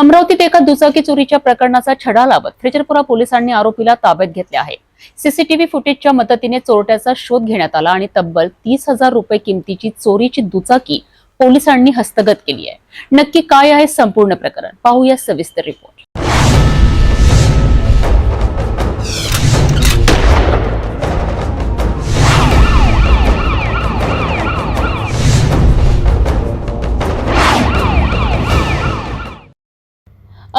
अमरावतीत एका दुचाकी चोरीच्या प्रकरणाचा छडा लावत फ्रेजरपुरा पोलिसांनी आरोपीला ताब्यात घेतले आहे. सीसीटीव्ही फुटेजच्या मदतीने चोरट्याचा शोध घेण्यात आला आणि तब्बल तीस हजार रुपये किमतीची चोरीची दुचाकी पोलिसांनी हस्तगत केली आहे. नक्की काय आहे संपूर्ण प्रकरण? पाहूया सविस्तर रिपोर्ट.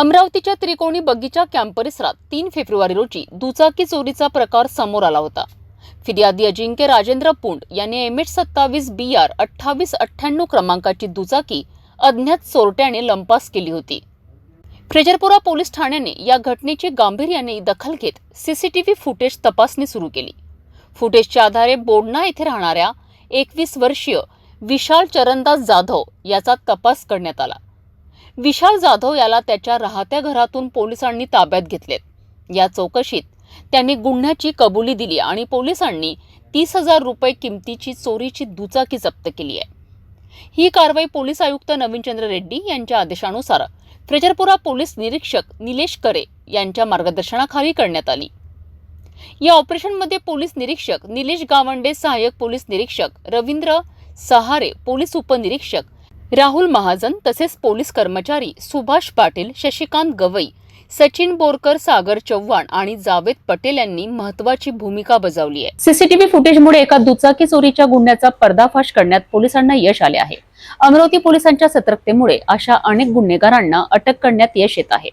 अमरावतीच्या त्रिकोणी बगीचा कॅम्प परिसरात तीन फेब्रुवारी रोजी दुचाकी चोरीचा प्रकार समोर आला होता. फिर्यादी अजिंक्य राजेंद्र पुंड यांनी एम एच सत्तावीस बी आर अठ्ठावीस अठ्ठ्याण्णव क्रमांकाची दुचाकी अज्ञात चोरट्याने लंपास केली होती. फ्रेजरपुरा पोलीस ठाण्याने या घटनेची गांभीर्याने दखल घेत सीसीटीव्ही फुटेज तपासणी सुरू केली. फुटेजच्या आधारे बोडणा येथे राहणाऱ्या एकवीस वर्षीय विशाल चरणदास जाधव याचा तपास करण्यात आला. विशाल जाधव याला त्याच्या राहत्या घरातून पोलिसांनी ताब्यात घेतलेत या चौकशीत त्यांनी गुन्ह्याची कबुली दिली आणि पोलिसांनी तीस हजार रुपये किमतीची चोरीची दुचाकी जप्त केली आहे. ही कारवाई पोलीस आयुक्त नवीनचंद्र रेड्डी यांच्या आदेशानुसार फ्रेजरपुरा पोलीस निरीक्षक निलेश करे यांच्या मार्गदर्शनाखाली करण्यात आली. या ऑपरेशनमध्ये पोलीस निरीक्षक निलेश गावंडे सहाय्यक पोलीस निरीक्षक रवींद्र सहारे पोलीस उपनिरीक्षक राहुल महाजन तसेच पोलीस कर्मचारी सुभाष पाटील शशिकांत गवई सचिन बोरकर सागर चव्हाण आणि जावेद पटेल यांनी महत्वाची भूमिका बजावली आहे. सीसीटीव्ही फुटेजमुळे एका दुचाकी चोरीच्या गुन्ह्याचा पर्दाफाश करण्यात पोलिसांना यश आले आहे. अमरावती पोलिसांच्या सतर्कतेमुळे अशा अनेक गुन्हेगारांना अटक करण्यात यश येत आहे.